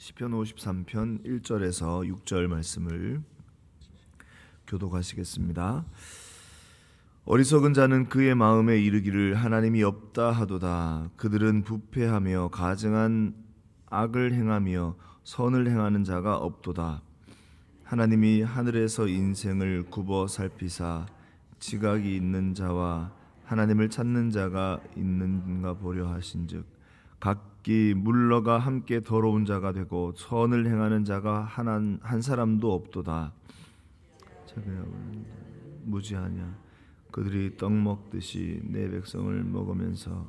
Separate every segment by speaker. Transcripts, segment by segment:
Speaker 1: 시편 53편 1절에서 6절 말씀을 교독하시겠습니다. 어리석은 자는 그의 마음에 이르기를 하나님이 없다 하도다. 그들은 부패하며 가증한 악을 행하며 선을 행하는 자가 없도다. 하나님이 하늘에서 인생을 굽어 살피사 지각이 있는 자와 하나님을 찾는 자가 있는가 보려 하신즉 각기 물러가 함께 더러운 자가 되고 선을 행하는 자가 한, 한 사람도 없도다. 무지하냐 그들이 떡 먹듯이 내 백성을 먹으면서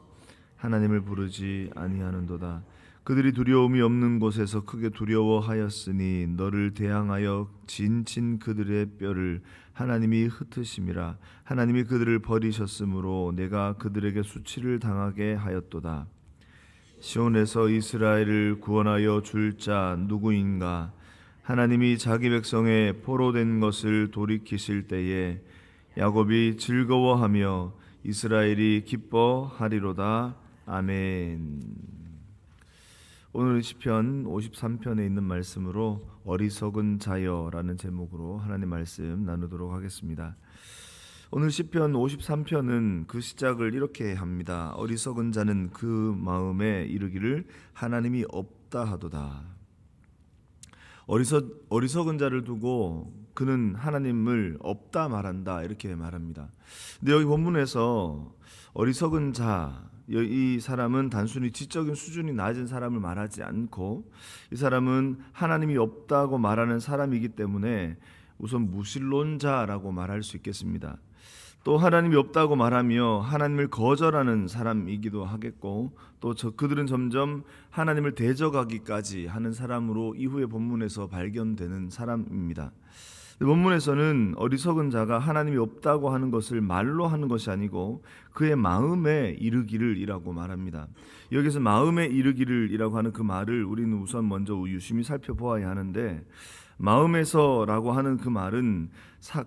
Speaker 1: 하나님을 부르지 아니하는도다. 그들이 두려움이 없는 곳에서 크게 두려워하였으니 너를 대항하여 진친 그들의 뼈를 하나님이 흩으심이라 하나님이 그들을 버리셨으므로 내가 그들에게 수치를 당하게 하였도다. 시온에서 이스라엘을 구원하여 줄 자 누구인가? 하나님이 자기 백성의 포로된 것을 돌이키실 때에 야곱이 즐거워하며 이스라엘이 기뻐하리로다. 아멘. 오늘 시편 53편에 있는 말씀으로 어리석은 자여라는 제목으로 하나님 말씀 나누도록 하겠습니다. 오늘 시편 53편은 그 시작을 이렇게 합니다. 어리석은 자는 그 마음에 이르기를 하나님이 없다 하도다. 어리석 어리석은 자를 두고 그는 하나님을 없다 말한다 이렇게 말합니다. 근데 여기 본문에서 어리석은 자 이 사람은 단순히 지적인 수준이 낮은 사람을 말하지 않고 이 사람은 하나님이 없다고 말하는 사람이기 때문에 우선 무신론자라고 말할 수 있겠습니다. 또 하나님이 없다고 말하며 하나님을 거절하는 사람이기도 하겠고 또저 그들은 점점 하나님을 대적하기까지 하는 사람으로 이후의 본문에서 발견되는 사람입니다. 본문에서는 어리석은 자가 하나님이 없다고 하는 것을 말로 하는 것이 아니고 그의 마음에 이르기를이라고 말합니다. 여기서 마음에 이르기를이라고 하는 그 말을 우리는 우선 먼저 유심히 살펴보아야 하는데 마음에서라고 하는 그 말은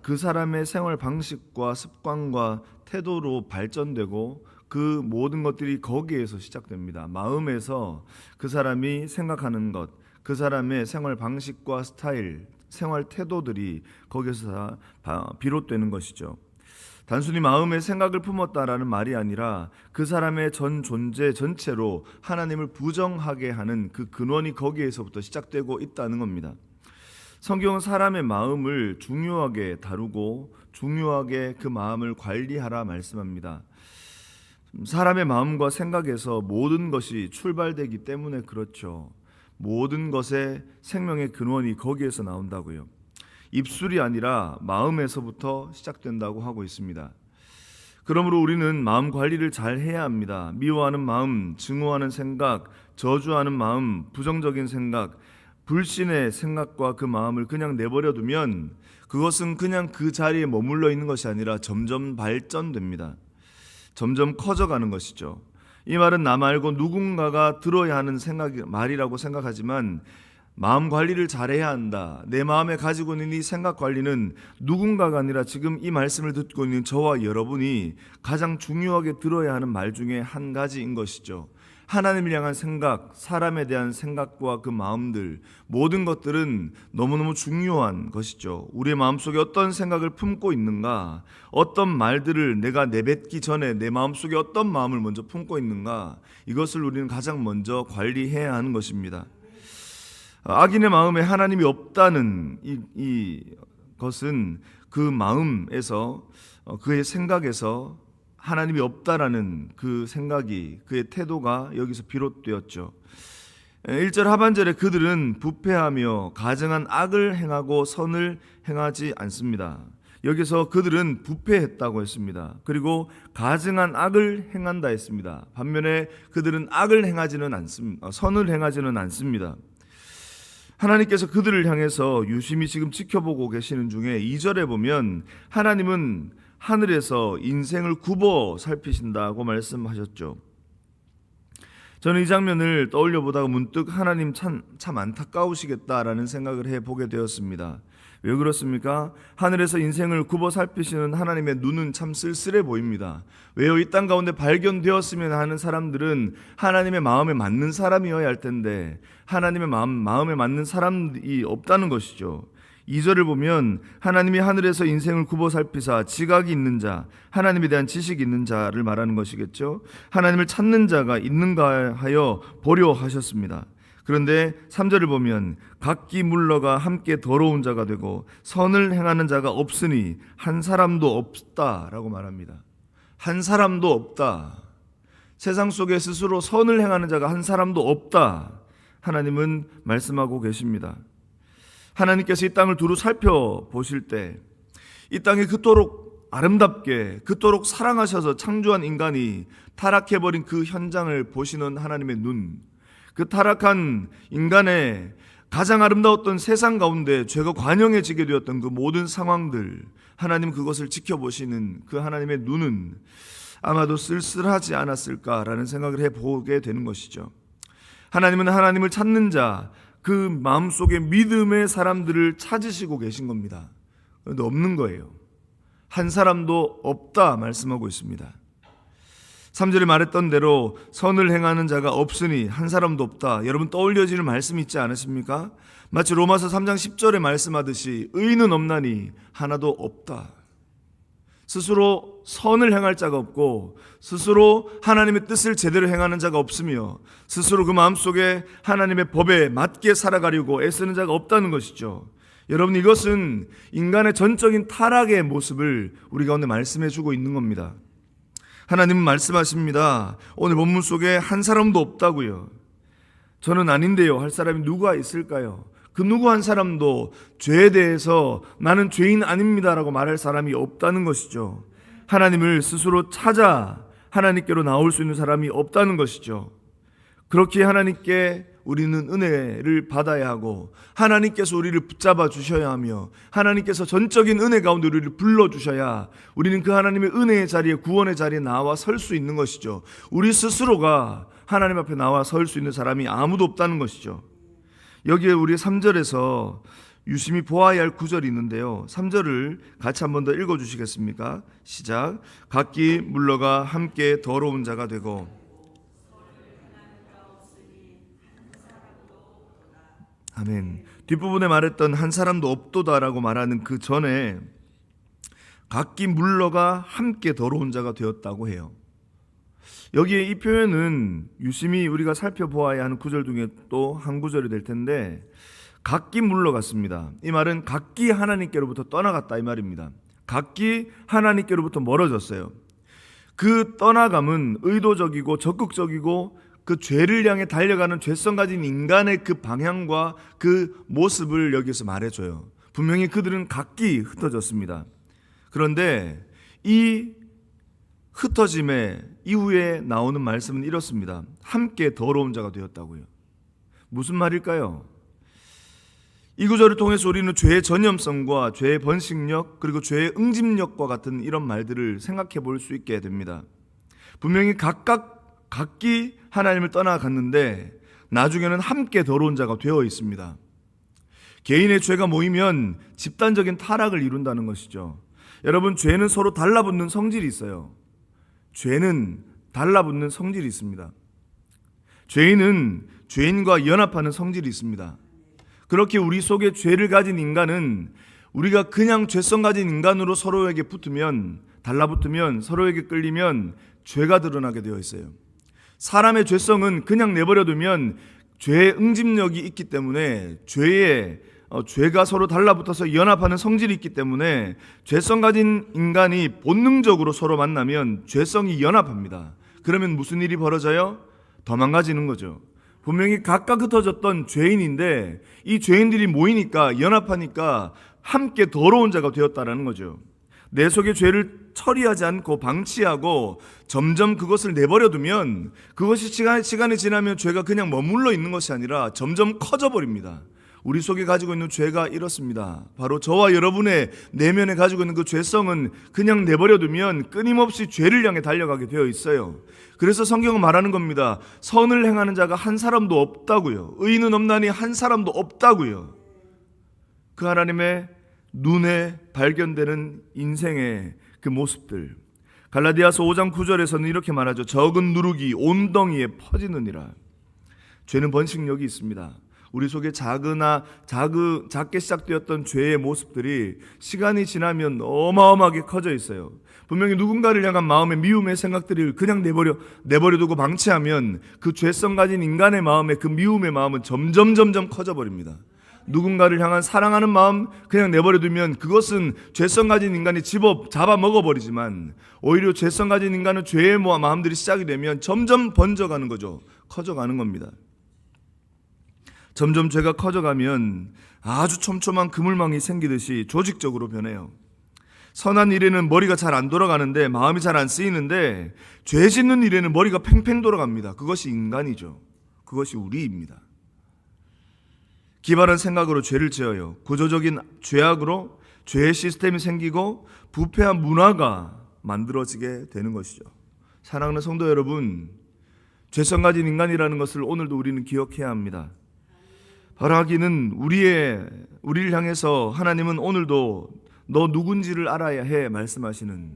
Speaker 1: 그 사람의 생활 방식과 습관과 태도로 발전되고 그 모든 것들이 거기에서 시작됩니다. 마음에서 그 사람이 생각하는 것, 그 사람의 생활 방식과 스타일, 생활 태도들이 거기서 비롯되는 것이죠. 단순히 마음의 생각을 품었다라는 말이 아니라 그 사람의 전 존재 전체로 하나님을 부정하게 하는 그 근원이 거기에서부터 시작되고 있다는 겁니다. 성경은 사람의 마음을 중요하게 다루고 중요하게 그 마음을 관리하라 말씀합니다. 사람의 마음과 생각에서 모든 것이 출발되기 때문에 그렇죠. 모든 것의 생명의 근원이 거기에서 나온다고요. 입술이 아니라 마음에서부터 시작된다고 하고 있습니다. 그러므로 우리는 마음 관리를 잘 해야 합니다. 미워하는 마음, 증오하는 생각, 저주하는 마음, 부정적인 생각, 불신의 생각과 그 마음을 그냥 내버려 두면 그것은 그냥 그 자리에 머물러 있는 것이 아니라 점점 발전됩니다. 점점 커져가는 것이죠. 이 말은 나 말고 누군가가 들어야 하는 생각 말이라고 생각하지만 마음 관리를 잘해야 한다. 내 마음에 가지고 있는 이 생각 관리는 누군가가 아니라 지금 이 말씀을 듣고 있는 저와 여러분이 가장 중요하게 들어야 하는 말 중에 한 가지인 것이죠. 하나님을 향한 생각, 사람에 대한 생각과 그 마음들, 모든 것들은 너무너무 중요한 것이죠. 우리의 마음속에 어떤 생각을 품고 있는가, 어떤 말들을 내가 내뱉기 전에 내 마음속에 어떤 마음을 먼저 품고 있는가, 이것을 우리는 가장 먼저 관리해야 하는 것입니다. 악인의 마음에 하나님이 없다는 이, 이 것은 그 마음에서, 어, 그의 생각에서 하나님이 없다라는 그 생각이 그의 태도가 여기서 비롯되었죠. 1절 하반절에 그들은 부패하며 가증한 악을 행하고 선을 행하지 않습니다. 여기서 그들은 부패했다고 했습니다. 그리고 가증한 악을 행한다 했습니다. 반면에 그들은 악을 행하지는 않습니다. 선을 행하지는 않습니다. 하나님께서 그들을 향해서 유심히 지금 지켜보고 계시는 중에 2절에 보면 하나님은 하늘에서 인생을 굽어 살피신다고 말씀하셨죠. 저는 이 장면을 떠올려 보다가 문득 하나님 참, 참 안타까우시겠다라는 생각을 해 보게 되었습니다. 왜 그렇습니까? 하늘에서 인생을 굽어 살피시는 하나님의 눈은 참 쓸쓸해 보입니다. 왜요? 이 땅 가운데 발견되었으면 하는 사람들은 하나님의 마음에 맞는 사람이어야 할 텐데 하나님의 마음, 마음에 맞는 사람이 없다는 것이죠. 2절을 보면 하나님이 하늘에서 인생을 굽어 살피사 지각이 있는 자, 하나님에 대한 지식이 있는 자를 말하는 것이겠죠. 하나님을 찾는 자가 있는가 하여 보려 하셨습니다. 그런데 3절을 보면 각기 물러가 함께 더러운 자가 되고 선을 행하는 자가 없으니 한 사람도 없다라고 말합니다. 한 사람도 없다. 세상 속에 스스로 선을 행하는 자가 한 사람도 없다. 하나님은 말씀하고 계십니다. 하나님께서 이 땅을 두루 살펴보실 때 이 땅이 그토록 아름답게 그토록 사랑하셔서 창조한 인간이 타락해버린 그 현장을 보시는 하나님의 눈, 그 타락한 인간의 가장 아름다웠던 세상 가운데 죄가 관영해지게 되었던 그 모든 상황들, 하나님 그것을 지켜보시는 그 하나님의 눈은 아마도 쓸쓸하지 않았을까라는 생각을 해보게 되는 것이죠. 하나님은 하나님을 찾는 자, 그 마음속에 믿음의 사람들을 찾으시고 계신 겁니다. 그런데 없는 거예요. 한 사람도 없다 말씀하고 있습니다. 3절에 말했던 대로 선을 행하는 자가 없으니 한 사람도 없다. 여러분 떠올려지는 말씀 있지 않으십니까? 마치 로마서 3장 10절에 말씀하듯이 의는 없나니 하나도 없다. 스스로 선을 행할 자가 없고 스스로 하나님의 뜻을 제대로 행하는 자가 없으며 스스로 그 마음속에 하나님의 법에 맞게 살아가려고 애쓰는 자가 없다는 것이죠. 여러분 이것은 인간의 전적인 타락의 모습을 우리 가운데 말씀해 주고 있는 겁니다. 하나님은 말씀하십니다. 오늘 본문 속에 한 사람도 없다고요. 저는 아닌데요. 할 사람이 누가 있을까요? 그 누구 한 사람도 죄에 대해서 나는 죄인 아닙니다라고 말할 사람이 없다는 것이죠. 하나님을 스스로 찾아 하나님께로 나올 수 있는 사람이 없다는 것이죠. 그렇게 하나님께 우리는 은혜를 받아야 하고 하나님께서 우리를 붙잡아 주셔야 하며 하나님께서 전적인 은혜 가운데 우리를 불러 주셔야 우리는 그 하나님의 은혜의 자리에 구원의 자리에 나와 설 수 있는 것이죠. 우리 스스로가 하나님 앞에 나와 설 수 있는 사람이 아무도 없다는 것이죠. 여기에 우리 3절에서 유심히 보아야 할 구절이 있는데요. 3절을 같이 한 번 더 읽어 주시겠습니까? 시작. 각기 물러가 함께 더러운 자가 되고 아멘. 뒷부분에 말했던 한 사람도 없도다라고 말하는 그 전에 각기 물러가 함께 더러운 자가 되었다고 해요. 여기에 이 표현은 유심히 우리가 살펴보아야 하는 구절 중에 또 한 구절이 될 텐데 각기 물러갔습니다. 이 말은 각기 하나님께로부터 떠나갔다 이 말입니다. 각기 하나님께로부터 멀어졌어요. 그 떠나감은 의도적이고 적극적이고 그 죄를 향해 달려가는 죄성 가진 인간의 그 방향과 그 모습을 여기서 말해줘요. 분명히 그들은 각기 흩어졌습니다. 그런데 이 흩어짐의 이후에 나오는 말씀은 이렇습니다. 함께 더러운 자가 되었다고요. 무슨 말일까요? 이 구절을 통해서 우리는 죄의 전염성과 죄의 번식력 그리고 죄의 응집력과 같은 이런 말들을 생각해 볼 수 있게 됩니다. 분명히 각각 각기 하나님을 떠나갔는데 나중에는 함께 더러운 자가 되어 있습니다. 개인의 죄가 모이면 집단적인 타락을 이룬다는 것이죠. 여러분 죄는 서로 달라붙는 성질이 있어요. 죄는 달라붙는 성질이 있습니다. 죄인은 죄인과 연합하는 성질이 있습니다. 그렇게 우리 속에 죄를 가진 인간은 우리가 그냥 죄성 가진 인간으로 서로에게 붙으면 달라붙으면 서로에게 끌리면 죄가 드러나게 되어 있어요. 사람의 죄성은 그냥 내버려두면 죄의 응집력이 있기 때문에 죄의 어, 죄가 서로 달라붙어서 연합하는 성질이 있기 때문에 죄성 가진 인간이 본능적으로 서로 만나면 죄성이 연합합니다. 그러면 무슨 일이 벌어져요? 더 망가지는 거죠. 분명히 각각 흩어졌던 죄인인데 이 죄인들이 모이니까 연합하니까 함께 더러운 자가 되었다라는 거죠. 내 속의 죄를 처리하지 않고 방치하고 점점 그것을 내버려 두면 그것이 시간, 시간이 지나면 죄가 그냥 머물러 있는 것이 아니라 점점 커져 버립니다. 우리 속에 가지고 있는 죄가 이렇습니다. 바로 저와 여러분의 내면에 가지고 있는 그 죄성은 그냥 내버려두면 끊임없이 죄를 향해 달려가게 되어 있어요. 그래서 성경은 말하는 겁니다. 선을 행하는 자가 한 사람도 없다고요. 의인은 없나니 한 사람도 없다고요. 그 하나님의 눈에 발견되는 인생의 그 모습들. 갈라디아서 5장 9절에서는 이렇게 말하죠. 적은 누룩이 온덩이에 퍼지느니라. 죄는 번식력이 있습니다. 우리 속에 작으나 작은 작게 시작되었던 죄의 모습들이 시간이 지나면 어마어마하게 커져 있어요. 분명히 누군가를 향한 마음의 미움의 생각들을 그냥 내버려 내버려 두고 방치하면 그 죄성 가진 인간의 마음의 그 미움의 마음은 점점 점점 커져 버립니다. 누군가를 향한 사랑하는 마음 그냥 내버려 두면 그것은 죄성 가진 인간이 집어 잡아 먹어 버리지만 오히려 죄성 가진 인간은 죄의 마음들이 시작이 되면 점점 번져가는 거죠. 커져 가는 겁니다. 점점 죄가 커져가면 아주 촘촘한 그물망이 생기듯이 조직적으로 변해요. 선한 일에는 머리가 잘 안 돌아가는데 마음이 잘 안 쓰이는데 죄 짓는 일에는 머리가 팽팽 돌아갑니다. 그것이 인간이죠. 그것이 우리입니다. 기발한 생각으로 죄를 지어요. 구조적인 죄악으로 죄의 시스템이 생기고 부패한 문화가 만들어지게 되는 것이죠. 사랑하는 성도 여러분, 죄성 가진 인간이라는 것을 오늘도 우리는 기억해야 합니다. 바라기는 우리의 우리를 향해서 하나님은 오늘도 너 누군지를 알아야 해 말씀하시는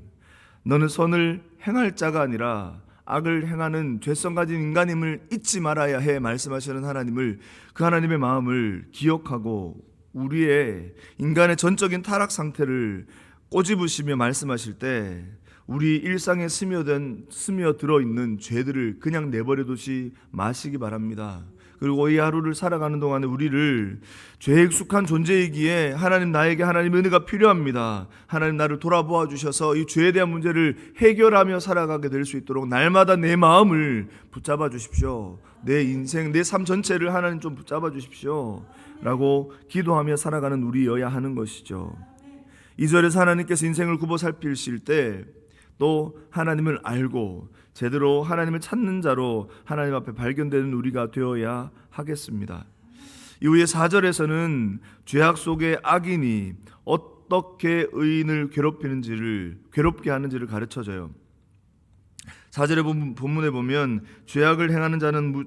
Speaker 1: 너는 선을 행할 자가 아니라 악을 행하는 죄성 가진 인간임을 잊지 말아야 해 말씀하시는 하나님을 그 하나님의 마음을 기억하고 우리의 인간의 전적인 타락 상태를 꼬집으시며 말씀하실 때 우리 일상에 스며든 스며들어 있는 죄들을 그냥 내버려 두지 마시기 바랍니다. 그리고 이 하루를 살아가는 동안에 우리를 죄에 익숙한 존재이기에 하나님 나에게 하나님 은혜가 필요합니다. 하나님 나를 돌아보아 주셔서 이 죄에 대한 문제를 해결하며 살아가게 될 수 있도록 날마다 내 마음을 붙잡아 주십시오. 내 인생, 내 삶 전체를 하나님 좀 붙잡아 주십시오. 라고 기도하며 살아가는 우리여야 하는 것이죠. 이절에서 하나님께서 인생을 굽어 살피실 때 또 하나님을 알고 제대로 하나님을 찾는 자로 하나님 앞에 발견되는 우리가 되어야 하겠습니다. 이후에 4절에서는 죄악 속의 악인이 어떻게 의인을 괴롭히는지를 괴롭게 하는지를 가르쳐 줘요. 4절의 본문에 보면 죄악을 행하는 자는 무,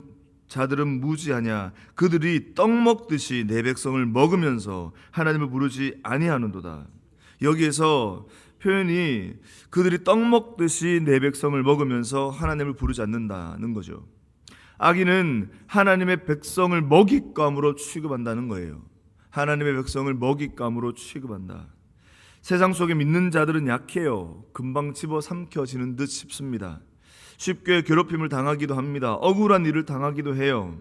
Speaker 1: 자들은 무지하냐 그들이 떡 먹듯이 내 백성을 먹으면서 하나님을 부르지 아니하는도다. 여기에서 표현이 그들이 떡 먹듯이 내 백성을 먹으면서 하나님을 부르지 않는다는 거죠. 악인은 하나님의 백성을 먹잇감으로 취급한다는 거예요. 하나님의 백성을 먹잇감으로 취급한다. 세상 속에 믿는 자들은 약해요. 금방 집어 삼켜지는 듯 싶습니다. 쉽게 괴롭힘을 당하기도 합니다. 억울한 일을 당하기도 해요.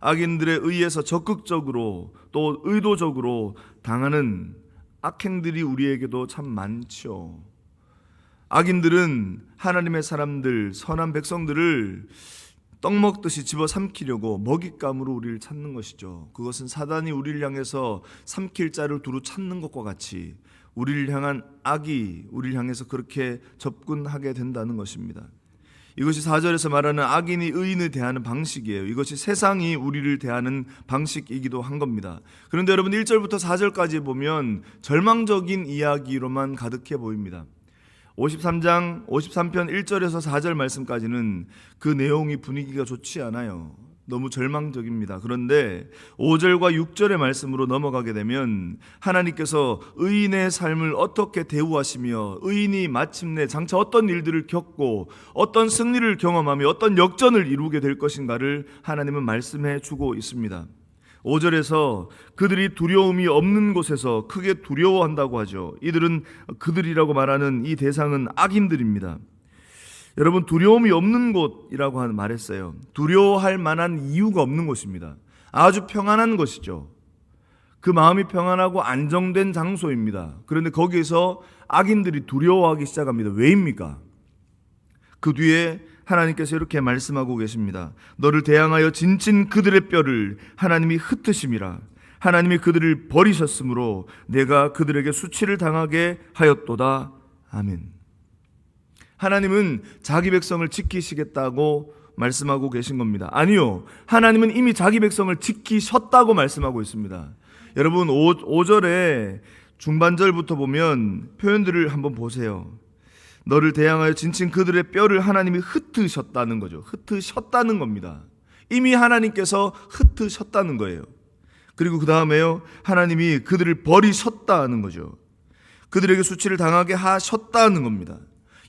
Speaker 1: 악인들에 의해서 적극적으로 또 의도적으로 당하는 악행들이 우리에게도 참 많죠. 악인들은 하나님의 사람들, 선한 백성들을 떡 먹듯이 집어 삼키려고 먹잇감으로 우리를 찾는 것이죠. 그것은 사단이 우리를 향해서 삼킬 자를 두루 찾는 것과 같이 우리를 향한 악이 우리를 향해서 그렇게 접근하게 된다는 것입니다. 이것이 4절에서 말하는 악인이 의인을 대하는 방식이에요. 이것이 세상이 우리를 대하는 방식이기도 한 겁니다. 그런데 여러분 1절부터 4절까지 보면 절망적인 이야기로만 가득해 보입니다. 53장 53편 1절에서 4절 말씀까지는 그 내용이 분위기가 좋지 않아요. 너무 절망적입니다. 그런데 5절과 6절의 말씀으로 넘어가게 되면 하나님께서 의인의 삶을 어떻게 대우하시며 의인이 마침내 장차 어떤 일들을 겪고 어떤 승리를 경험하며 어떤 역전을 이루게 될 것인가를 하나님은 말씀해 주고 있습니다. 5절에서 그들이 두려움이 없는 곳에서 크게 두려워한다고 하죠. 이들은 그들이라고 말하는 이 대상은 악인들입니다. 여러분 두려움이 없는 곳이라고 말했어요. 두려워할 만한 이유가 없는 곳입니다. 아주 평안한 것이죠. 그 마음이 평안하고 안정된 장소입니다. 그런데 거기에서 악인들이 두려워하기 시작합니다. 왜입니까? 그 뒤에 하나님께서 이렇게 말씀하고 계십니다. 너를 대항하여 진친 그들의 뼈를 하나님이 흩으심이라. 하나님이 그들을 버리셨으므로 내가 그들에게 수치를 당하게 하였도다. 아멘. 하나님은 자기 백성을 지키시겠다고 말씀하고 계신 겁니다. 아니요. 하나님은 이미 자기 백성을 지키셨다고 말씀하고 있습니다. 여러분 5, 5절에 중반절부터 보면 표현들을 한번 보세요. 너를 대항하여 진친 그들의 뼈를 하나님이 흩으셨다는 거죠. 흩으셨다는 겁니다. 이미 하나님께서 흩으셨다는 거예요. 그리고 그 다음에요. 하나님이 그들을 버리셨다는 거죠. 그들에게 수치를 당하게 하셨다는 겁니다.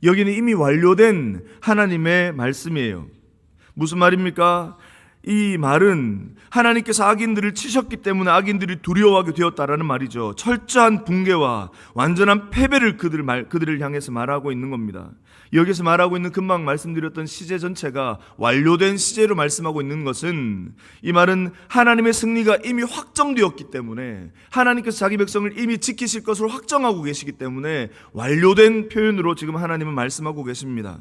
Speaker 1: 여기는 이미 완료된 하나님의 말씀이에요. 무슨 말입니까? 이 말은 하나님께서 악인들을 치셨기 때문에 악인들이 두려워하게 되었다라는 말이죠. 철저한 붕괴와 완전한 패배를 그들 말, 그들을 향해서 말하고 있는 겁니다. 여기서 말하고 있는 금방 말씀드렸던 시제 전체가 완료된 시제로 말씀하고 있는 것은 이 말은 하나님의 승리가 이미 확정되었기 때문에 하나님께서 자기 백성을 이미 지키실 것을 확정하고 계시기 때문에 완료된 표현으로 지금 하나님은 말씀하고 계십니다.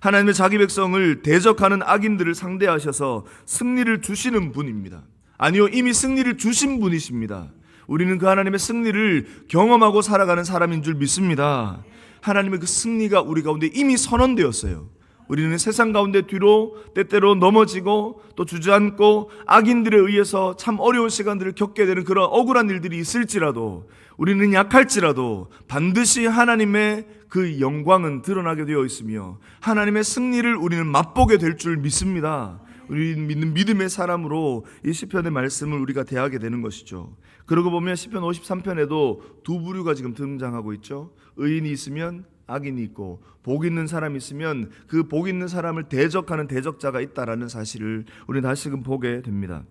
Speaker 1: 하나님의 자기 백성을 대적하는 악인들을 상대하셔서 승리를 주시는 분입니다. 아니요, 이미 승리를 주신 분이십니다. 우리는 그 하나님의 승리를 경험하고 살아가는 사람인 줄 믿습니다. 하나님의 그 승리가 우리 가운데 이미 선언되었어요. 우리는 세상 가운데 뒤로 때때로 넘어지고 또 주저앉고 악인들에 의해서 참 어려운 시간들을 겪게 되는 그런 억울한 일들이 있을지라도 우리는 약할지라도 반드시 하나님의 그 영광은 드러나게 되어 있으며 하나님의 승리를 우리는 맛보게 될 줄 믿습니다. 우리 믿는 믿음의 사람으로 이 시편의 말씀을 우리가 대하게 되는 것이죠. 그러고 보면 시편 53편에도 두 부류가 지금 등장하고 있죠. 의인이 있으면 악인이 있고 복 있는 사람이 있으면 그 복 있는 사람을 대적하는 대적자가 있다라는 사실을 우리 다시금 보게 됩니다.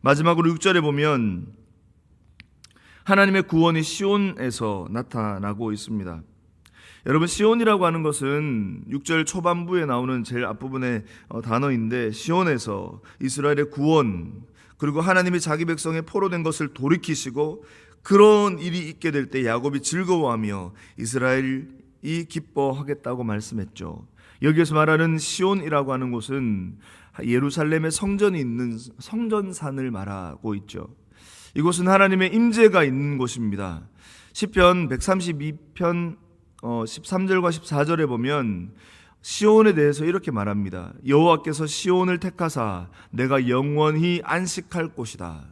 Speaker 1: 마지막으로 6절에 보면 하나님의 구원이 시온에서 나타나고 있습니다. 여러분 시온이라고 하는 것은 6절 초반부에 나오는 제일 앞부분의 어, 단어인데 시온에서 이스라엘의 구원 그리고 하나님이 자기 백성의 포로된 것을 돌이키시고 그런 일이 있게 될 때 야곱이 즐거워하며 이스라엘이 기뻐하겠다고 말씀했죠. 여기에서 말하는 시온이라고 하는 곳은 예루살렘의 성전이 있는 성전산을 말하고 있죠. 이곳은 하나님의 임재가 있는 곳입니다. 시편 132편 13절과 어, 14절에 보면 시온에 대해서 이렇게 말합니다. 여호와께서 시온을 택하사 내가 영원히 안식할 곳이다.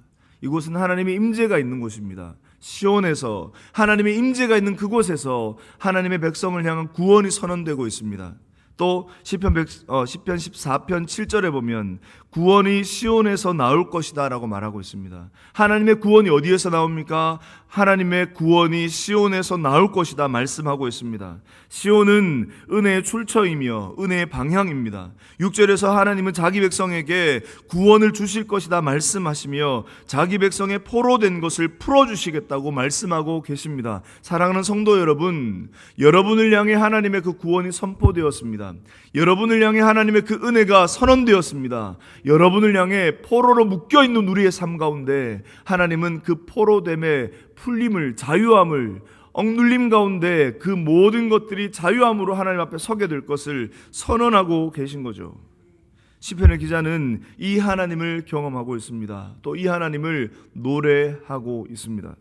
Speaker 1: 이곳은 하나님의 임재가 있는 곳입니다. 시온에서 하나님의 임재가 있는 그곳에서 하나님의 백성을 향한 구원이 선언되고 있습니다. 또 시편 100, 어, 시편 14편 7절에 보면 구원이 시온에서 나올 것이다 라고 말하고 있습니다. 하나님의 구원이 어디에서 나옵니까? 하나님의 구원이 시온에서 나올 것이다 말씀하고 있습니다. 시온은 은혜의 출처이며 은혜의 방향입니다. 6절에서 하나님은 자기 백성에게 구원을 주실 것이다 말씀하시며 자기 백성의 포로된 것을 풀어 주시겠다고 말씀하고 계십니다. 사랑하는 성도 여러분, 여러분을 향해 하나님의 그 구원이 선포되었습니다. 여러분을 향해 하나님의 그 은혜가 선언되었습니다. 여러분을 향해 포로로 묶여 있는 우리의 삶 가운데 하나님은 그 포로됨의 풀림을 자유함을 억눌림 가운데 그 모든 것들이 자유함으로 하나님 앞에 서게 될 것을 선언하고 계신 거죠. 시편의 기자는 이 하나님을 경험하고 있습니다. 또 이 하나님을 노래하고 있습니다.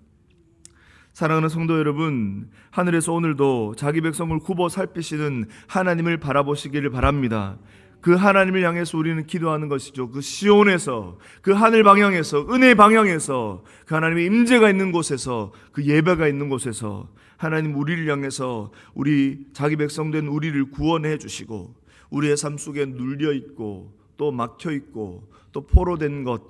Speaker 1: 사랑하는 성도 여러분, 하늘에서 오늘도 자기 백성을 굽어 살피시는 하나님을 바라보시기를 바랍니다. 그 하나님을 향해서 우리는 기도하는 것이죠. 그 시온에서 그 하늘 방향에서 은혜 방향에서 그 하나님의 임재가 있는 곳에서 그 예배가 있는 곳에서 하나님 우리를 향해서 우리 자기 백성된 우리를 구원해 주시고 우리의 삶 속에 눌려 있고 또 막혀 있고 또 포로된 것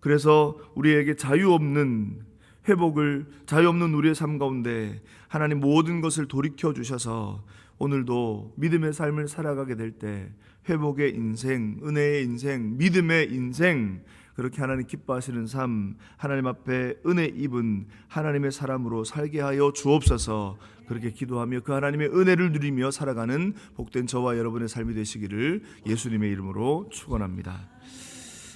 Speaker 1: 그래서 우리에게 자유 없는 회복을 자유 없는 우리의 삶 가운데 하나님 모든 것을 돌이켜 주셔서 오늘도 믿음의 삶을 살아가게 될때 회복의 인생, 은혜의 인생, 믿음의 인생 그렇게 하나님 기뻐하시는 삶, 하나님 앞에 은혜 입은 하나님의 사람으로 살게 하여 주옵소서. 그렇게 기도하며 그 하나님의 은혜를 누리며 살아가는 복된 저와 여러분의 삶이 되시기를 예수님의 이름으로 축원합니다.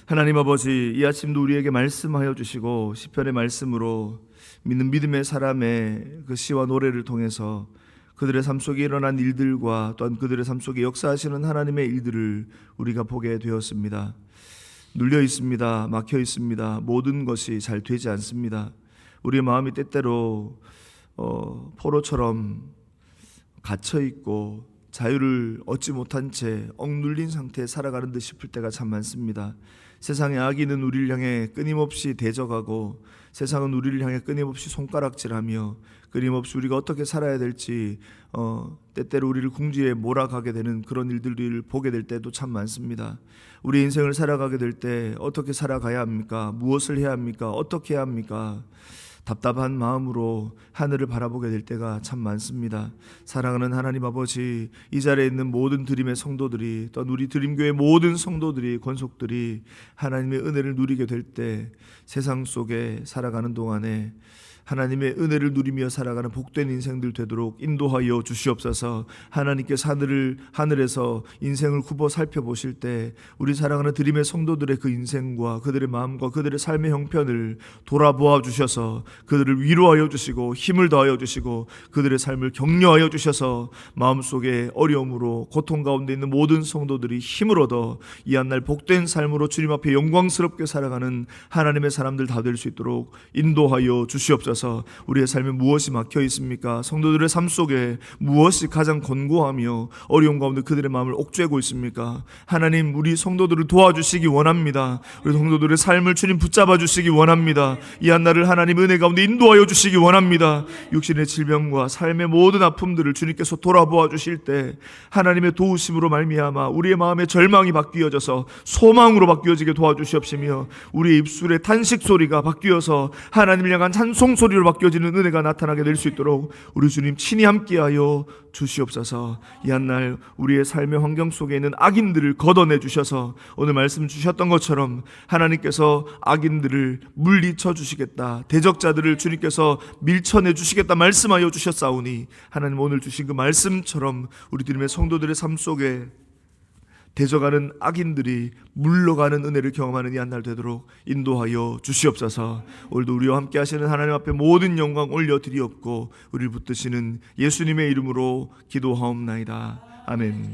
Speaker 1: 하나님 아버지 이 아침도 우리에게 말씀하여 주시고 시편의 말씀으로 믿는 믿음의 사람의 그 시와 노래를 통해서 그들의 삶 속에 일어난 일들과 또한 그들의 삶 속에 역사하시는 하나님의 일들을 우리가 보게 되었습니다. 눌려 있습니다. 막혀 있습니다. 모든 것이 잘 되지 않습니다. 우리의 마음이 때때로 어, 포로처럼 갇혀 있고 자유를 얻지 못한 채 억눌린 상태에 살아가는 듯 싶을 때가 참 많습니다. 세상의 악인은 우리를 향해 끊임없이 대적하고 세상은 우리를 향해 끊임없이 손가락질하며 끊임없이 우리가 어떻게 살아야 될지 어, 때때로 우리를 궁지에 몰아가게 되는 그런 일들을 보게 될 때도 참 많습니다. 우리 인생을 살아가게 될 때 어떻게 살아가야 합니까? 무엇을 해야 합니까? 어떻게 해야 합니까? 답답한 마음으로 하늘을 바라보게 될 때가 참 많습니다. 사랑하는 하나님 아버지, 이 자리에 있는 모든 드림의 성도들이 또 우리 드림교회 모든 성도들이 권속들이 하나님의 은혜를 누리게 될 때 세상 속에 살아가는 동안에 하나님의 은혜를 누리며 살아가는 복된 인생들 되도록 인도하여 주시옵소서. 하나님께서 하늘을 하늘에서 인생을 굽어 살펴보실 때 우리 사랑하는 드림의 성도들의 그 인생과 그들의 마음과 그들의 삶의 형편을 돌아보아 주셔서 그들을 위로하여 주시고 힘을 더하여 주시고 그들의 삶을 격려하여 주셔서 마음속에 어려움으로 고통 가운데 있는 모든 성도들이 힘을 얻어 이 한날 복된 삶으로 주님 앞에 영광스럽게 살아가는 하나님의 사람들 다 될 수 있도록 인도하여 주시옵소서. 우리의 삶에 무엇이 막혀 있습니까? 성도들의 삶 속에 무엇이 가장 권고하며 어려운 가운데 그들의 마음을 옥죄고 있습니까? 하나님 우리 성도들을 도와주시기 원합니다. 우리 성도들의 삶을 주님 붙잡아 주시기 원합니다. 이 한 날을 하나님 은혜 가운데 인도하여 주시기 원합니다. 육신의 질병과 삶의 모든 아픔들을 주님께서 돌아보아 주실 때 하나님의 도우심으로 말미암아 우리의 마음의 절망이 바뀌어져서 소망으로 바뀌어지게 도와주시옵시며 우리의 입술의 탄식 소리가 바뀌어서 하나님을 향한 찬송 소리 로 바뀌어지는 은혜가 나타나게 될 수 있도록 우리 주님 친히 함께하여 주시옵소서. 이 한날 우리의 삶의 환경 속에 있는 악인들을 걷어내 주셔서 오늘 말씀 주셨던 것처럼 하나님께서 악인들을 물리쳐 주시겠다. 대적자들을 주님께서 밀쳐내 주시겠다 말씀하여 주셨사오니 하나님 오늘 주신 그 말씀처럼 우리 드림의 성도들의 삶 속에 대적하는 악인들이 물러가는 은혜를 경험하는 이 한 날 되도록 인도하여 주시옵소서. 오늘도 우리와 함께 하시는 하나님 앞에 모든 영광 올려 드리옵고 우리를 붙드시는 예수님의 이름으로 기도하옵나이다. 아멘.